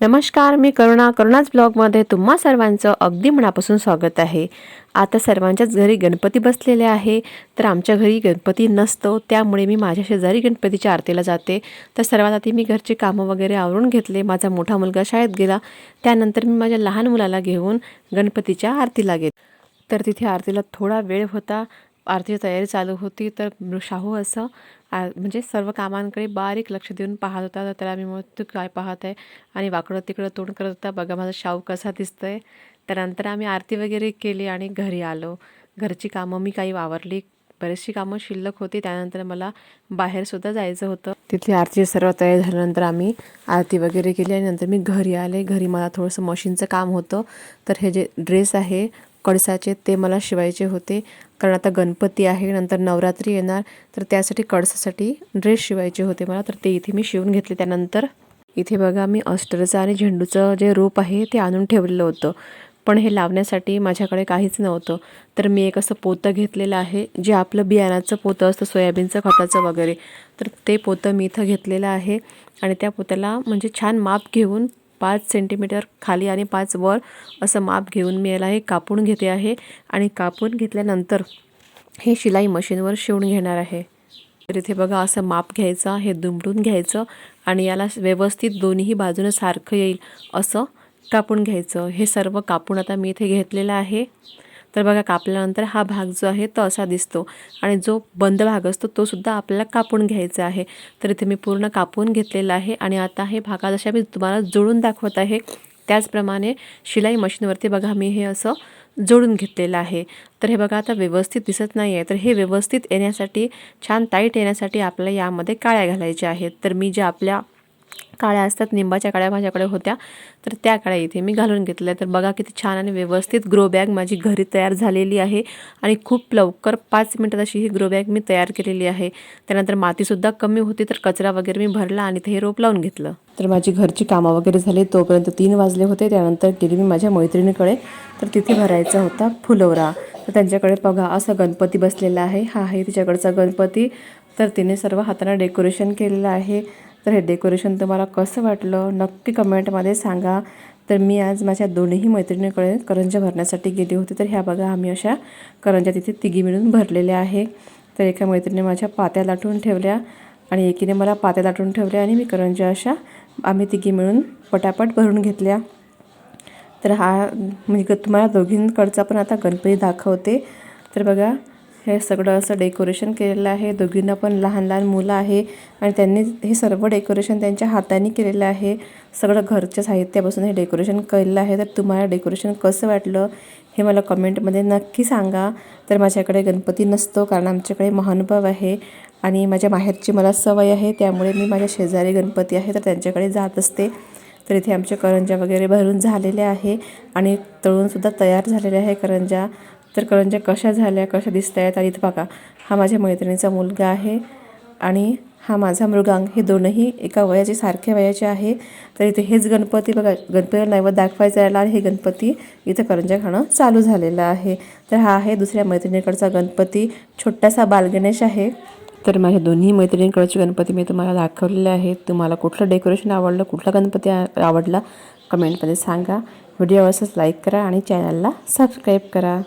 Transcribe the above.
नमस्कार मी करुणा. करुणाच ब्लॉगमध्ये तुम्हा सर्वांचं अगदी मनापासून स्वागत आहे. आता सर्वांच्याच घरी गणपती बसलेले आहे. तर आमच्या घरी गणपती नसतो त्यामुळे मी माझ्या शेजारी गणपतीच्या आरतीला जाते. तर सर्वात आधी मी घरचे कामं वगैरे आवरून घेतले. माझा मोठा मुलगा शाळेत गेला. त्यानंतर मी माझ्या लहान मुलाला घेऊन गणपतीच्या आरतीला गेले. तर तिथे आरतीला थोडा वेळ होता. आरतीची तयारी चालू होती तर शाहू असं आ म्हणजे सर्व कामांकडे बारीक लक्ष देऊन पाहत होता. तर त्याला मी मग तू काय पाहत आहे? आणि वाकडं तिकडं तोंड करत होता बघा माझा शाहू कसा दिसतोय. त्यानंतर आम्ही आरती वगैरे केली आणि घरी आलो. घरची कामं मी काही वावरली. बरीचशी कामं शिल्लक होती. त्यानंतर मला बाहेरसुद्धा जायचं होतं. तिथली आरती सर्व तयार झाल्यानंतर आम्ही आरती वगैरे केली आणि नंतर मी घरी आले. घरी मला थोडंसं मशीनचं काम होतं. तर हे जे ड्रेस आहे कळसाचे ते मला शिवायचे होते. कारण आता गणपती आहे नंतर नवरात्री येणार तर त्यासाठी कळसासाठी ड्रेस शिवायचे होते मला तर ते इथे मी शिवून घेतले. त्यानंतर इथे बघा मी अस्टरचं आणि झेंडूचं जे रोप आहे ते आणून ठेवलेलं होतं. पण हे लावण्यासाठी माझ्याकडे काहीच नव्हतं. तर मी एक असं पोतं घेतलेलं आहे जे आपलं बियाणाचं पोतं असतं सोयाबीनचं खताचं वगैरे. तर ते पोतं मी इथं घेतलेलं आहे. आणि त्या पोत्याला म्हणजे छान माप घेऊन पाच सेंटीमीटर खाली आणि पाच वर असं माप घेऊन मी याला हे कापून घेते आहे. आणि कापून घेतल्यानंतर हे शिलाई मशीनवर शिवून घेणार आहे. तर इथे बघा असं माप घ्यायचं हे दुमडून घ्यायचं आणि याला व्यवस्थित दोन्ही बाजूनं सारखं येईल असं कापून घ्यायचं. हे सर्व कापून आता मी इथे घेतलेलं आहे. तर बघा कापल्यानंतर हा भाग जो आहे तो असा दिसतो आणि जो बंद भाग असतो तो सुद्धा आपल्याला कापून घ्यायचा आहे. तर इथे मी पूर्ण कापून घेतलेला आहे आणि आता हे भागा जशा मी तुम्हाला जोडून दाखवत आहे. त्याचप्रमाणे शिलाई मशीनवरती बघा मी हे असं जोडून घेतलेलं आहे. तर हे बघा आता व्यवस्थित दिसत नाही आहे तर हे व्यवस्थित येण्यासाठी छान टाईट येण्यासाठी आपल्याला यामध्ये काळ्या घालायच्या आहेत. तर मी ज्या आपल्या काळ्या असतात निंबाच्या काळ्या माझ्याकडे होत्या. तर त्या काळ्या इथे मी घालून घेतल्या तर बघा किती छान आणि व्यवस्थित ग्रो बॅग माझी घरी तयार झालेली आहे. आणि खूप लवकर पाच मिनटात अशी ही ग्रो बॅग मी तयार केलेली आहे. त्यानंतर मातीसुद्धा कमी होती तर कचरा वगैरे मी भरला आणि ते हे रोप लावून घेतलं. तर माझी घरची कामं वगैरे झाली. तोपर्यंत तीन वाजले होते. त्यानंतर गेली मी माझ्या मैत्रिणीकडे. तर तिथे भरायचा होता फुलवरा तर त्यांच्याकडे बघा असा गणपती बसलेला आहे. हा आहे तिच्याकडचा गणपती. तर तिने सर्व हाताने डेकोरेशन केलेलं आहे. तर हे डेकोरेशन तुम्हाला कसं वाटलं नक्की कमेंटमध्ये सांगा. तर मी आज माझ्या दोन्ही मैत्रिणीकडे करंजा भरण्यासाठी गेली होती. तर ह्या बघा आम्ही अशा करंजा तिथे तिघी मिळून भरलेल्या आहे. तर एका मैत्रिणीने माझ्या पात्या लाटून ठेवल्या आणि एकीने मला पात्या लाटून ठेवल्या आणि मी करंजा अशा आम्ही तिघी मिळून पटापट भरून घेतल्या. तर हा म्हणजे तुम्हाला दोघींकडचा पण आता गणपती दाखवते. तर बघा हे सगळं असं डेकोरेशन केलेलं आहे. दोघींना पण लहान लहान मुलं आहे आणि त्यांनी हे सर्व डेकोरेशन त्यांच्या हाताने केलेलं आहे. सगळं घरच्या साहित्यापासून हे डेकोरेशन केलेलं आहे. तर तुम्हाला डेकोरेशन कसं वाटलं हे मला कमेंटमध्ये नक्की सांगा. तर माझ्याकडे गणपती नसतो कारण आमच्याकडे महानुभाव आहे आणि माझ्या माहेरची मला सवय आहे. त्यामुळे मी माझ्या शेजारी गणपती आहे तर त्यांच्याकडे जात असते. तर इथे आमच्या करंजा वगैरे भरून झालेले आहे आणि तळूनसुद्धा तयार झालेले आहे करंजा. तर करंजा कशा झाल्या कशा दिसत आहेत आणि इथं बघा हा माझ्या मैत्रिणीचा मुलगा आहे आणि हा माझा मृगांग. हे दोनही एका वयाचे सारख्या वयाचे आहे. तर इथे हेच गणपती बघा गणपतीला नैवत दाखवायचा राहिला आणि हे गणपती इथं करंजा खाणं चालू झालेलं आहे. तर हा आहे दुसऱ्या मैत्रिणीकडचा गणपती छोटासा बालगणेश आहे. तर माझ्या दोन्ही मैत्रिणींकडचे गणपती मी तुम्हाला दाखवलेले आहेत. तुम्हाला कुठलं डेकोरेशन आवडलं कुठला गणपती आवडला कमेंटमध्ये सांगा. व्हिडिओ असंच लाईक करा आणि चॅनलला सबस्क्राईब करा.